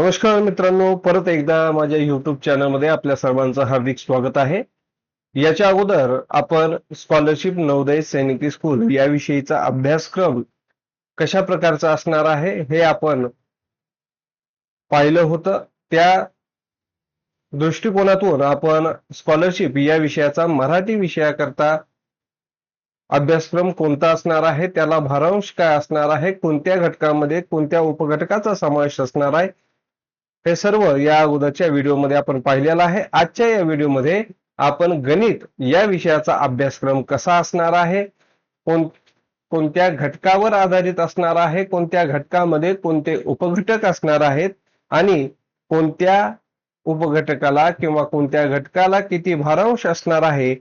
नमस्कार मित्रांनो परत एकदा माझ्या युट्यूब चॅनलमध्ये आपल्या सर्वांचं हार्दिक स्वागत आहे. याच्या अगोदर आपण स्कॉलरशिप नवोदय सैनिकी स्कूल याविषयीचा अभ्यासक्रम कशा प्रकारचा असणार आहे हे आपण पाहिलं होतं. त्या दृष्टिकोनातून आपण स्कॉलरशिप या विषयाचा मराठी विषयाकरता अभ्यासक्रम कोणता असणार आहे त्याला भारांश काय असणार आहे कोणत्या घटकामध्ये कोणत्या उपघटकाचा समावेश असणार आहे हे सर्व या अगोदरच्या व्हिडिओमध्ये आपण पाहिलेलं आहे. आजच्या या व्हिडिओमध्ये आपण गणित या विषयाचा अभ्यासक्रम कसा असणार आहे? कोण कोणत्या घटकावर आधारित असणार आहे? कोणत्या घटकामध्ये कोणते उपघटक असणार आहेत? आणि कोणत्या उपघटकाला किंवा कोणत्या घटकाला किती भारांश असणार आहे?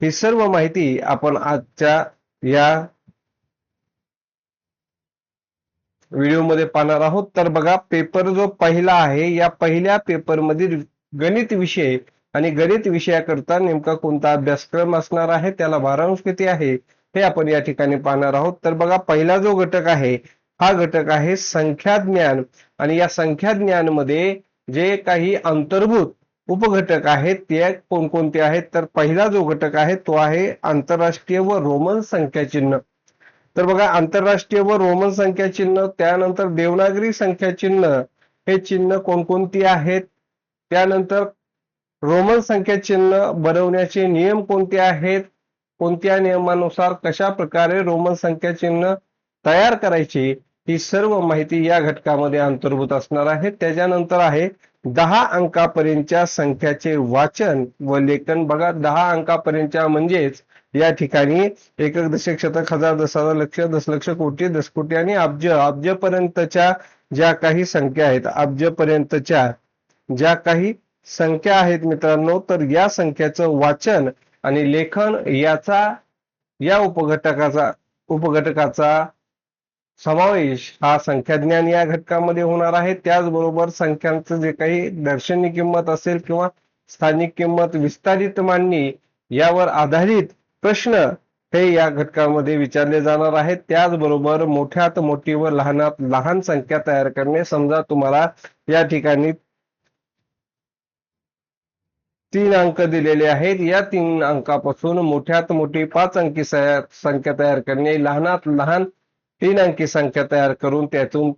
ही सर्व माहिती आपण आजच्या या व्हिडिओमध्ये पाहणार आहोत. तर बघा पेपर जो पहिला आहे या पहिल्या पेपर मधील गणित विषय आणि गणित विषयाकरता नेमका कोणता अभ्यासक्रम असणार आहे त्याला भारांश किती आहे हे आपण या ठिकाणी पाहणार आहोत. तर बघा पहिला जो घटक आहे हा घटक आहे संख्या ज्ञान आणि या संख्या ज्ञानमध्ये जे काही अंतर्भूत उपघटक आहेत ते कोणकोणते आहेत? तर पहिला जो घटक आहे तो आहे आंतरराष्ट्रीय व रोमन संख्या चिन्ह तर बघा आंतरराष्ट्रीय व रोमन संख्या चिन्ह त्यानंतर देवनागरी संख्या चिन्ह हे चिन्ह कोणकोणती आहेत? त्यानंतर रोमन संख्या चिन्ह बनवण्याचे नियम कोणते आहेत? कोणत्या नियमानुसार कशा प्रकारे रोमन संख्या चिन्ह तयार करायची? ही सर्व माहिती या घटकामध्ये अंतर्भूत असणार आहे. त्याच्यानंतर आहे दहा अंकापर्यंतच्या संख्याचे वाचन व लेखन. बघा दहा अंकापर्यंतच्या म्हणजेच या ठिकाणी एकक दशक शतक हजार दस हजार लक्ष दशलक्ष कोटी दशकोटी आणि अब्ज. अब्जपर्यंतच्या ज्या काही संख्या आहेत अब्जपर्यंतच्या ज्या काही संख्या आहेत मित्रांनो तर या संख्याचं वाचन आणि लेखन याचा या उपघटकाचा उपघटकाचा समावेश हा संख्याज्ञान या घटकामध्ये होणार आहे. त्याचबरोबर संख्यांचं जे काही दर्शनी किंमत असेल किंवा स्थानिक किंमत विस्तारित मांडणी यावर आधारित प्रश्न हे या घटकामध्ये विचारले जाणार आहेत. त्याचबरोबर मोठ्यात मोठी व लहानात लहान संख्या तयार करणे. समजा तुम्हाला या ठिकाणी तीन अंक दिलेले आहेत. या तीन अंकापासून मोठ्यात मोठी पाच अंकी संख्या तयार करणे. लहानात लहान तीन अंकी संख्या तयार करून त्यातून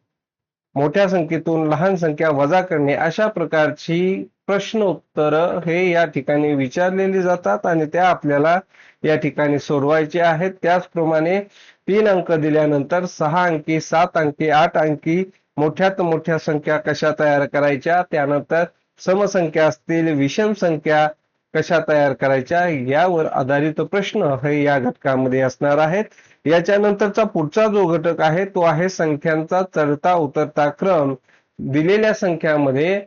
मोठ्या संख्येतून लहान संख्या वजा करणे अशा प्रकारची प्रश्न उत्तर हे या ठिकाणी विचारलेली जातात आणि त्या आपल्याला या ठिकाणी सोडवायचे आहेत. त्याचप्रमाणे तीन अंक दिल्यानंतर सहा अंकी सात अंकी आठ अंकी मोठ्यात मोठ्या संख्या कशा तयार करायच्या? त्यानंतर समसंख्या असतील विषम संख्या कशा तयार करायच्या यावर आधारित प्रश्न हे या घटकामध्ये असणार आहेत. याच्यानंतरचा पुढचा जो घटक आहे तो आहे संख्यांचा चढता उतरता क्रम. दिलेल्या संख्यामध्ये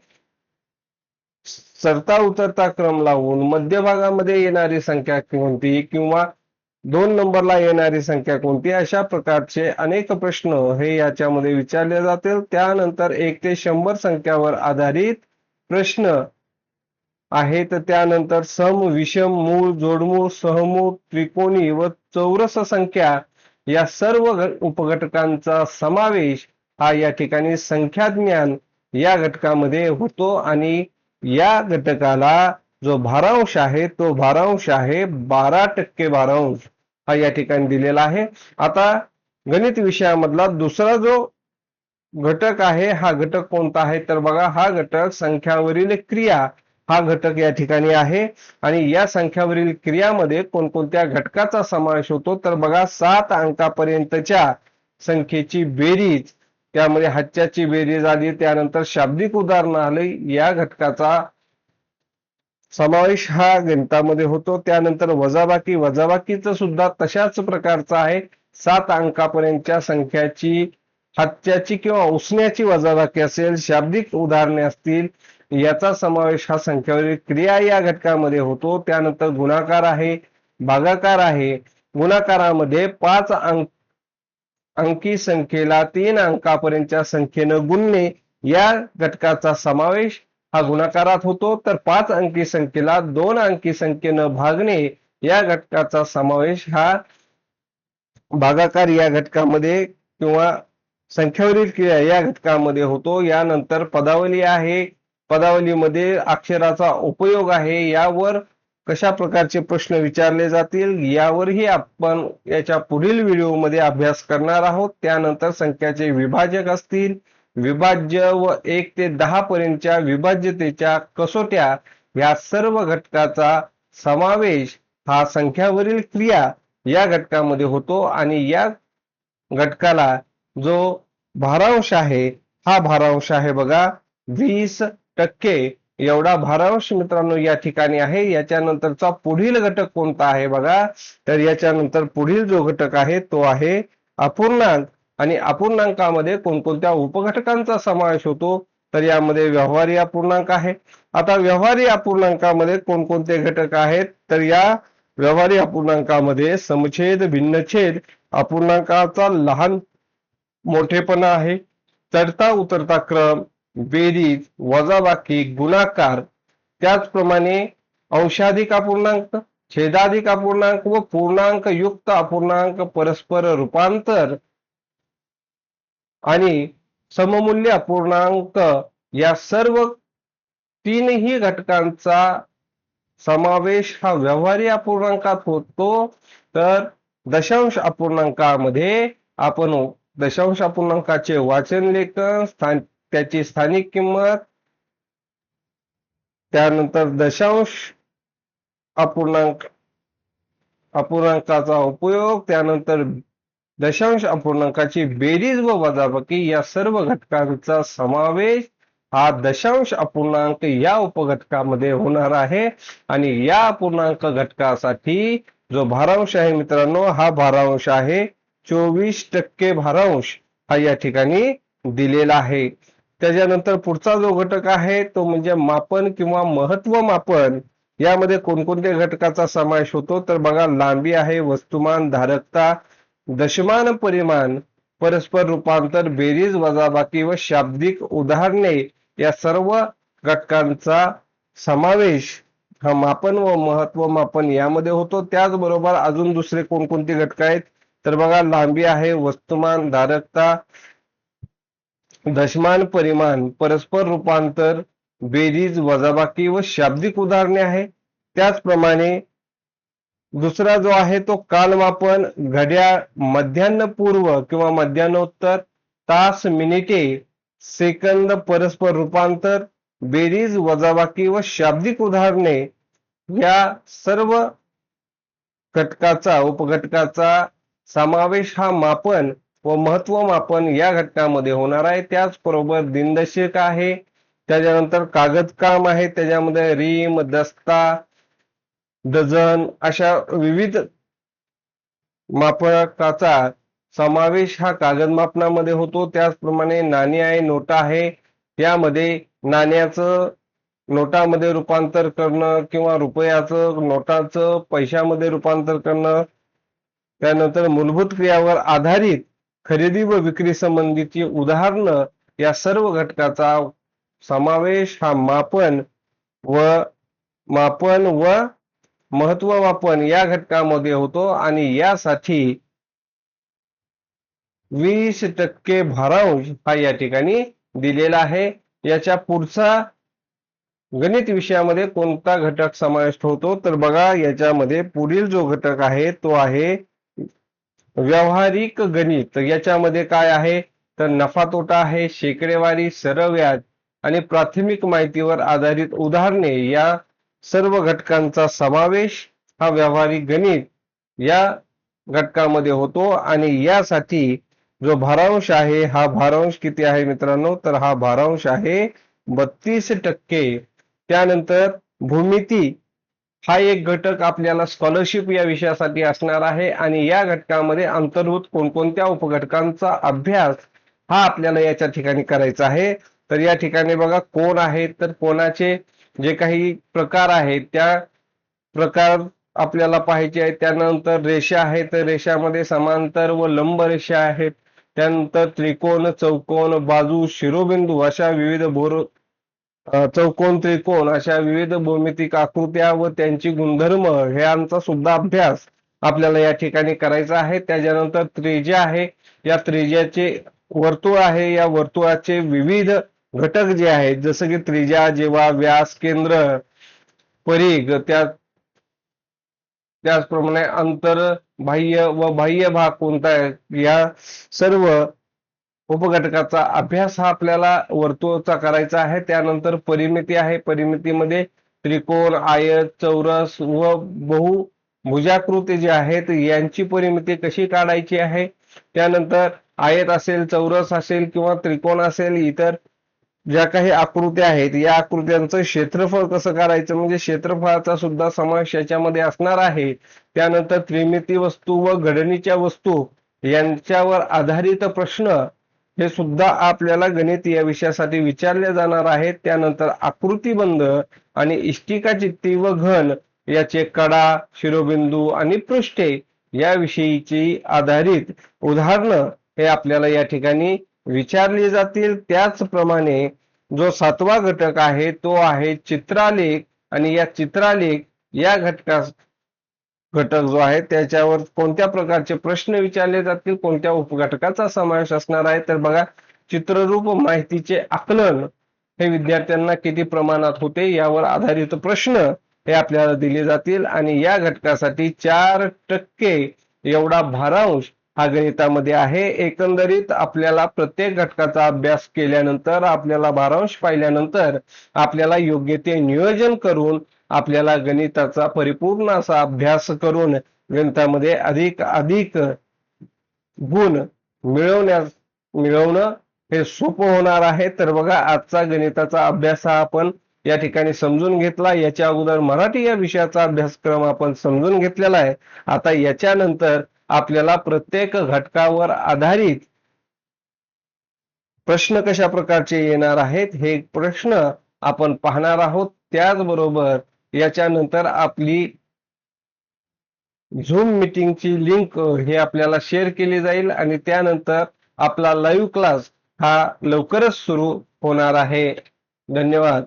चढता उतरता क्रम लावून मध्यभागामध्ये येणारी संख्या कोणती किंवा दोन नंबरला येणारी संख्या कोणती अशा प्रकारचे अनेक प्रश्न हे याच्यामध्ये विचारले जातील. त्यानंतर एक ते शंभर संख्यावर आधारित प्रश्न आहेत त्यानंतर सम विषम मूळ जोडमूळ सहमूळ त्रिकोणी व चौरस संख्या या सर्व उपघटकांचा समावेश हा या ठिकाणी संख्याज्ञान या घटकामध्ये होतो आणि या घटकाला जो भारांश आहे तो भारांश आहे बारा टक्के भारांश हा या ठिकाणी दिलेला आहे. आता गणित विषयामधला दुसरा जो घटक आहे हा घटक कोणता आहे? तर बघा हा घटक संख्यावरील क्रिया हा घटक या ठिकाणी आहे. आणि या संख्यावरील क्रियामध्ये कोणकोणत्या घटकाचा समावेश होतो? तर बघा सात अंकापर्यंतच्या संख्येची बेरीज त्यामध्ये हच्च्याची बेरीज आली त्यानंतर शाब्दिक उदाहरण आले या घटकाचा समावेश हा गणितामध्ये होतो. त्यानंतर वजाबाकी वजाबाकीचं सुद्धा तशाच प्रकारचा आहे. सात अंकापर्यंतच्या संख्याची हत्याची किंवा उसण्याची वजाबाकी असेल शाब्दिक उदाहरणे असतील याचा समावेश हा संख्यावरील क्रिया या घटकामध्ये होतो. त्यानंतर गुणाकार आहे भागाकार आहे. गुणाकारामध्ये पाच अंक अंकी संख्येला तीन अंकापर्यंतच्या संख्येनं गुणणे या घटकाचा समावेश हा गुणाकारात होतो. तर पाच अंकी संख्येला दोन अंकी संख्येनं भागणे या घटकाचा समावेश हा भागाकार या घटकामध्ये किंवा संख्यावरील क्रिया या घटकामध्ये होतो. यानंतर पदावली आहे. पदावलीमध्ये अक्षराचा उपयोग आहे यावर कशा प्रकारचे प्रश्न विचारले जातील यावरही आपण याच्या पुढील व्हिडिओमध्ये अभ्यास करणार आहोत. त्यानंतर संख्याचे विभाजक असतील. विभाज्य व एक ते दहा पर्यंतच्या विभाज्यतेच्या कसोट्या या सर्व घटकाचा समावेश हा संख्यावरील क्रिया या घटकामध्ये होतो आणि या घटकाला जो भारांश आहे हा भारांश आहे बघा वीस टक्के एवढा भारांश मित्रांनो या ठिकाणी आहे. याच्यानंतरचा पुढील घटक कोणता आहे बघा? तर याच्यानंतर पुढील जो घटक आहे तो आहे अपूर्णांक. आणि अपूर्णांकामध्ये कोणकोणत्या उपघटकांचा समावेश होतो? तर यामध्ये व्यवहारी अपूर्णांक आहे. आता व्यवहारी अपूर्णांकामध्ये कोणकोणते घटक आहेत? तर या व्यवहारी अपूर्णांकामध्ये समछेद भिन्नछेद अपूर्णांकाचा लहान मोठेपणा आहे. चढता उतरता क्रम बेरीज वजाबाकी गुणाकार त्याचप्रमाणे अंशाधिक अपूर्णांक छेदाधिक अपूर्णांक व पूर्णांक युक्त अपूर्णांक परस्पर रूपांतर आणि सममूल्य अपूर्णांक या सर्व तीनही घटकांचा समावेश हा व्यवहारी अपूर्णांकात होतो. तर दशांश अपूर्णांकामध्ये आपण दशांश अपूर्णांकाचे वाचन लेखन स्थान त्याची स्थानिक किंमत त्यानंतर दशांश अपूर्णांक अपूर्णांकाचा उपयोग त्यानंतर दशांश अपूर्णांकाची बेरीज व वजाबाकी या सर्व घटकांचा समावेश हा दशांश अपूर्णांक या उपघटकामध्ये होणार आहे. आणि या अपूर्णांक घटकासाठी जो भारांश आहे मित्रांनो हा भारांश आहे चोवीस टक्के भारांश हा या ठिकाणी दिलेला आहे. त्याच्यानंतर पुढचा जो घटक आहे तो म्हणजे मापन किंवा महत्त्व मापन यामध्ये कोणकोणत्या घटकाचा समावेश होतो? तर बघा लांबी आहे वस्तुमान धारकता दशमान परिमाण परस्पर रूपांतर बेरीज वजाबाकी व शाब्दिक उदाहरणे या सर्व घटकांचा समावेश हा मापन व महत्त्व मापन यामध्ये होतो. त्याचबरोबर अजून दुसरे कोणकोणते घटक आहेत? तर बघा लांबी आहे वस्तुमान धारकता दशमान परिमाण परस्पर रूपांतर बेरीज वजाबाकी व शाब्दिक उदाहरणे आहे. त्याचप्रमाणे दुसरा जो आहे तो कालमापन घड्याळ मध्यान्ह पूर्व किंवा मध्यान्होत्तर तास मिनिटे सेकंद परस्पर रूपांतर बेरीज वजाबाकी व शाब्दिक उदाहरणे या सर्व घटकाचा उपघटकाचा समावेश हा मापन व महत्त्व मापन या घटकामध्ये होणार आहे. त्याचबरोबर दिनदर्शक आहे. त्याच्यानंतर कागद काम आहे. त्याच्यामध्ये रीम दस्ता डझन अशा विविध मापकाचा समावेश हा कागद मापनामध्ये होतो. त्याचप्रमाणे नाणी आहे नोटा आहे. यामध्ये नाण्याचं नोटामध्ये रूपांतर करणं किंवा रुपयाचं नोटाचं पैशामध्ये रूपांतर करणं. त्यानंतर मूलभूत क्रियावर आधारित खरेदी व विक्री संबंधीची उदाहरणं या सर्व घटकाचा समावेश हा मापन व मापन व महत्त्व मापन या घटकामध्ये होतो आणि यासाठी वीस टक्के भारांश हा या ठिकाणी दिलेला आहे. याच्या पुढचा गणित विषयामध्ये कोणता घटक समाविष्ट होतो? तर बघा याच्यामध्ये पुढील जो घटक आहे तो आहे व्यावहारिक गणित याच्यामध्ये काय आहे? तर नफा तोटा आहे शेकडेवारी सरळ व्याज आणि प्राथमिक माहितीवर आधारित उदाहरणे या सर्व घटकांचा समावेश हा व्यावहारिक गणित या घटकामध्ये होतो आणि यासाठी जो भारांश आहे हा भारांश किती आहे मित्रांनो? तर हा भारांश आहे बत्तीस टक्के. त्यानंतर भूमिती हा एक घटक आपल्याला स्कॉलरशिप या विषयासाठी असणार आहे आणि या घटकामध्ये अंतर्भूत कोणकोणत्या उपघटकांचा अभ्यास हा आपल्याला याच्या ठिकाणी करायचा आहे. तर या ठिकाणी बघा कोण आहेत? तर कोणाचे जे काही प्रकार आहेत त्या प्रकार आपल्याला पाहायचे आहेत. त्यानंतर रेषा आहेत तर रेषामध्ये समांतर व लंब रेषा आहेत. त्यानंतर त्रिकोण चौकोन बाजू शिरोबिंदू अशा विविध बोर चौकोन त्रिकोण अशा विविध भौमितिक आकृत्या व त्यांची गुणधर्म ह्यांचा सुद्धा अभ्यास आपल्याला या ठिकाणी करायचा आहे. त्याच्यानंतर त्रिज्या आहे. या त्रिज्याचे वर्तुळ आहे. या वर्तुळाचे विविध घटक जे आहेत जसं की त्रिज्या जेव्हा व्यास केंद्र परीघ त्या त्याचप्रमाणे अंतर बाह्य व बाह्य भाग कोणता आहे? या सर्व उपघटकाचा अभ्यास हा आपल्याला वर्तुळाचा करायचा आहे. त्यानंतर परिमिती आहे. परिमितीमध्ये त्रिकोण आयत चौरस व बहु भुजाकृती जे आहेत यांची परिमिती कशी काढायची आहे? त्यानंतर आयत असेल चौरस असेल किंवा त्रिकोण असेल इतर ज्या काही आकृत्या आहेत या आकृत्यांचं क्षेत्रफळ कसं करायचं म्हणजे क्षेत्रफळाचा सुद्धा समावेश याच्यामध्ये असणार आहे. त्यानंतर त्रिमिती वस्तू व घडणीच्या वस्तू यांच्यावर आधारित प्रश्न हे सुद्धा आपल्याला गणित या विषयासाठी विचारले जाणार आहेत. त्यानंतर आकृतीबंध आणि इष्टिका चित्ती व घन याचे कडा शिरोबिंदू आणि पृष्ठे याविषयीची आधारित उदाहरणं हे आपल्याला या ठिकाणी विचारली जातील. त्याचप्रमाणे जो सातवा घटक आहे तो आहे चित्रालेख आणि या चित्रालेख या घटकास घटक जो आहे त्याच्यावर कोणत्या प्रकारचे प्रश्न विचारले जातील कोणत्या उपघटकाचा समावेश असणार आहे तर बघा चित्ररूप माहितीचे आकलन हे विद्यार्थ्यांना किती प्रमाणात होते यावर आधारित प्रश्न हे आपल्याला दिले जातील. आणि या घटकासाठी चार टक्के एवढा भारांश हा गणितामध्ये आहे. एकंदरीत आपल्याला प्रत्येक घटकाचा अभ्यास केल्यानंतर आपल्याला भारांश पाहिल्यानंतर आपल्याला योग्य ते नियोजन करून आपल्याला गणिताचा परिपूर्ण असा अभ्यास करून गणितामध्ये अधिक अधिक गुण मिळवण्यास मिळवणं हे सोपं होणार आहे. तर बघा आजचा गणिताचा अभ्यास हा आपण या ठिकाणी समजून घेतला. याच्या अगोदर मराठी या विषयाचा अभ्यासक्रम आपण समजून घेतलेला आहे. आता याच्यानंतर आपल्याला प्रत्येक घटकावर आधारित प्रश्न कशा प्रकारचे येणार आहेत हे प्रश्न आपण पाहणार आहोत. त्याचबरोबर याच्यानंतर आपली झूम मिटिंगची लिंक हे आपल्याला शेअर केली जाईल आणि त्यानंतर आपला लाईव्ह क्लास हा लवकरच सुरू होणार आहे. धन्यवाद.